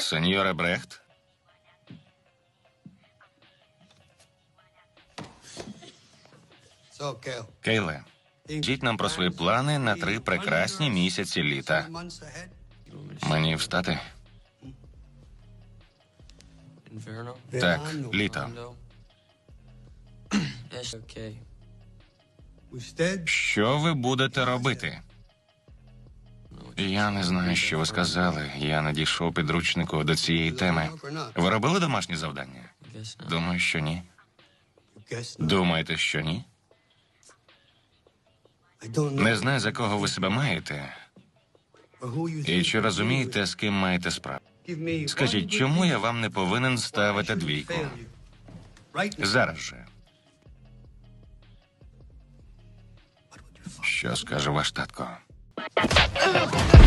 Сеньоре Брехт, Кейле, скажіть нам про свої плани на три прекрасні місяці літа. Мені встати? Так, літо. Що ви будете робити? Я не знаю, що ви сказали. Я не дійшов підручнику до цієї теми. Ви робили домашні завдання? Думаю, що ні. Думаєте, що ні? Не знаю, за кого ви себе маєте, і чи розумієте, з ким маєте справу. Скажіть, чому я вам не повинен ставити двійку? Зараз же. Що скаже ваш татко? Ugh!